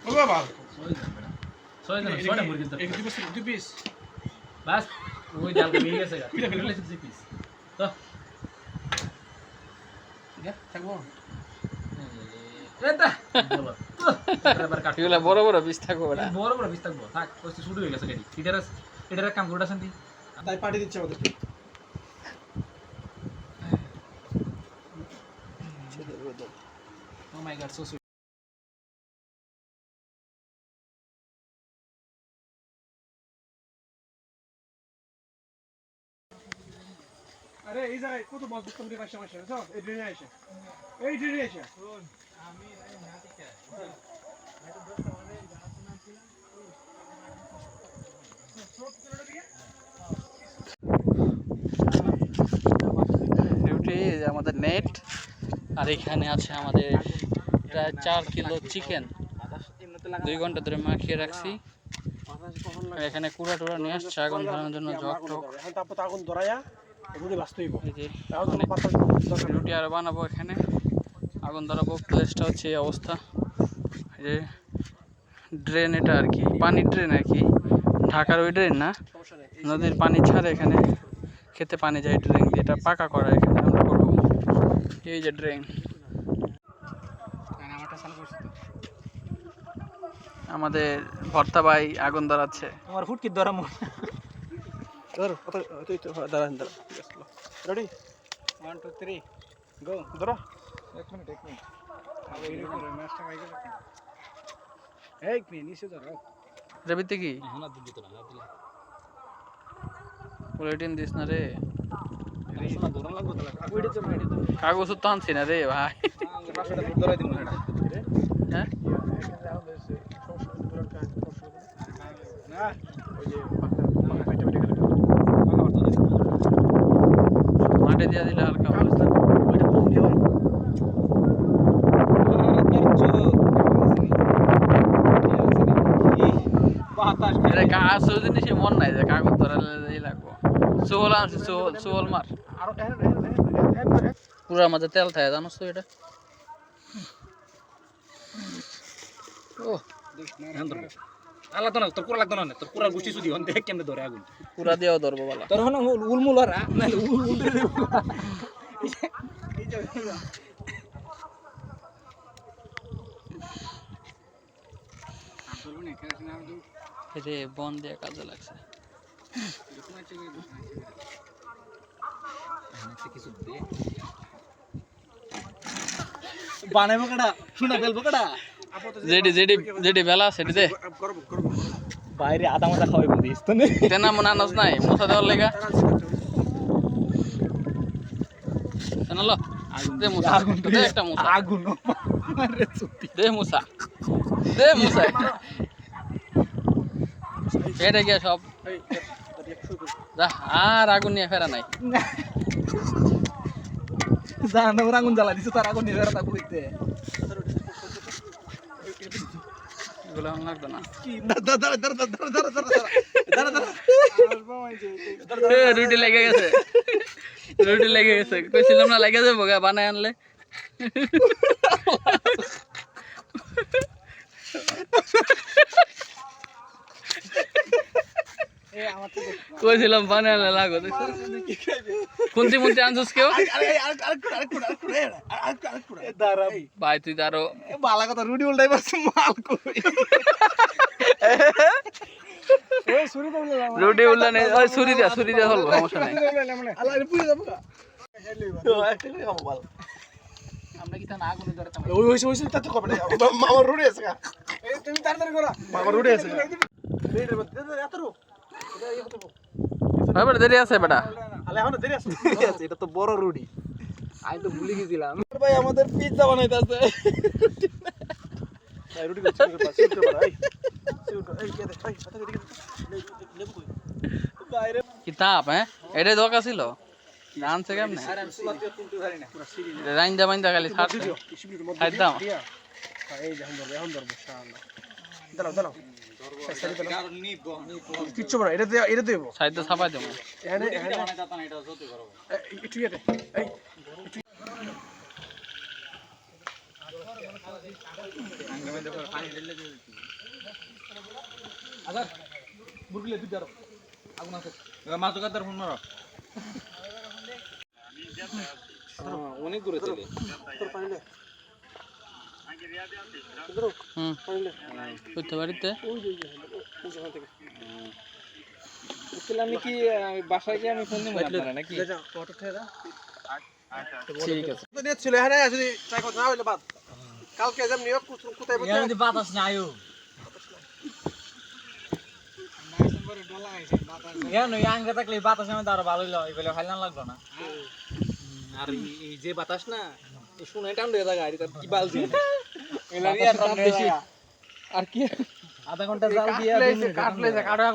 ও বাবা ছয় জন ছয়টা মুরগির এক দরকার দুই পিস দুই পিস বাস ওই ডাল ভেঙে গেছে গা পিলা, পিলা। দুই পিস তো যা থাকব এটা বলো বড় বড় পিস থাকব বড় বড় বিস্তার বড় থাক শুরু হয়ে গেছে গাড়ি এটার এটার কাম করে শান্তি তাই পার্টি দিচ্ছে আমাদেরকে oh my god so sweet আরে এই জায়গায় কত মাছ বুঝতাম রে পাশে মাসে সব এই ড্রেনে আসে এই ড্রেনে আসে ডিউটি আমাদের নেট আর এখানে আছে আমাদের প্রায় চার কিলো চিকেন দুই ঘণ্টা ধরে মাখিয়ে রাখছি। এখানে কুড়া টুড়া নিয়ে আসছে আগুন ধরানোর জন্য জগ টক এখন তারপর তো আগুন ধরাইয়া এগুলি বাঁচতে হইব এই যে এখন তো অনেক পাতা রুটি আর বানাবো এখানে। আগুন ধরাবো প্লেসটা হচ্ছে এই অবস্থা। এই যে ড্রেন এটা আর কি পানির ড্রেন আর কি। ঢাকার ওই ড্রেন না? নদীর পানি ছাড়ে এখানে। খেতে পানি যায় ড্রেন দিয়ে। এটা পাকা করা এখানে আমরা করব। এই যে ড্রেন তো। আমাদের ভর্তা ভাই আগুন ধরাচ্ছে। আমার ফুটকি ধরা মন ধর কত তুই তো দাঁড়ান দাঁড়ান ready one two three go ধরো এক মিনিট এক মিনিট ম্যাচটা খাই গেল এক মিনিট নিচে ধরো রেবিতে কি এখন আর দিবি তো না দিলে বুলেটিন দিস না রে শোনা ধরা লাগবে তো ওইটা তো ওইটা তো কাগজ তো আনছি না রে ভাই পাঁচশোটা ধরাই দিব না হ্যাঁ না ওই যে পাকা পাইটা পাইটা গেল মাঠে দিয়ে দিলে হালকা ভালো ওইটা কম দিও বাতাস এটা কাজ জিনিসে মন নাই যে কাগজ এই লাগবো। সোহল আনছি সোহল সোহল মার। পুরা মাঝে তেল থাকে জানোস তো এটা? ও তো না তোর পুরা লাগতো না তোর পুরা গুষ্টি সুদি হন দেখ কেমনে ধরে আগুন। পুরা দিয়েও ধরবো বলা। তোর হন উলমুল আর নাহলে উল উল রে বন দিয়ে কাজে লাগছে। বানাইবো কাটা শুনা ফেলব কাটা যেটি যেটি যেটি বেলা সেটি দে। বাইরে আদা মাদা খাওয়াইবো দিস তো নে তেনা মনে আনস নাই মশা দেওয়ার লেগা। তেনালো দে মুসা দে একটা মুসা আগুন দে মুসা দে মুসা এটা গিয়া সব যা আর আগুন নিয়ে ফেরা নাই আগুন জ্বালা দিছে তার আগুন নিয়ে তা কইতে এগুলো আমার লাগতো না কি দাদা দাদা দাদা দাদা দাদা দাদা রুটি লেগে গেছে রুটি লেগে গেছে কইছিলাম না লেগে যাব গা বানায় আনলে কইছিলাম বানায় আনলে লাগো কোনটি মুন্তি আনছিস কেউ ভাই তুই তো আরও বালা কথা রুডি উল্টাই পারছে মাল কই রুটি উল্লানে ওই ছুরি দিয়া ছুরি দিয়া হল সমস্যা নাই আমরা কি তা না আগুনে ধরে ওই হইছে হইছে তো কবে মামার রুড়ে আছে গা তুমি তাড়াতাড়ি করো মামার রুড়ে আছে বেটা দেরি আছে বেটা আলে এখন দেরি আছে এটা তো বড় রুডি আমি তো ভুলে গেছিলাম ভাই আমাদের পিজ্জা বানাইতাছে ভাই রুটি তাপ হ্যাঁ এটাই দরকার ছিল আনছে কেমনে রাইন্দা বাইন্দা খালি হ্যাঁ, এই যে এখন ধরবো এখন ধরবো ইনশাআল্লাহ দাঁড়াও দাঁড়াও। কিচ্ছু বড় এটা দিয়ে এটা দেবো। সাইডে ছাপাই দেবো। এখানে এখানে। একটু এই আজাদ মুরগিলে দুইটা আরও। আগুন আছে। মাছ দোকানদার ফোন মারো। অনেক দূরে চলে। হুম। করতে বাড়িতে আমি কি বাসায় গিয়ে আমি ফোন দিব আপনারা নাকি? ঠিক আছে। তো নেট ছিল হ্যাঁ যদি করতে না হইলে বাদ। কালকে যেমন নিয়োগ কোথায় বলতে বাতাস নাই কেন বাতাস আমি আরও ভালো এগুলো লাগল না। আর এই- যে বাতাস না শুনে টান দিয়ে জায়গা আর কি বাল দিয়ে আর কি আধা ঘণ্টা জাল দিয়ে কাটলে কাটা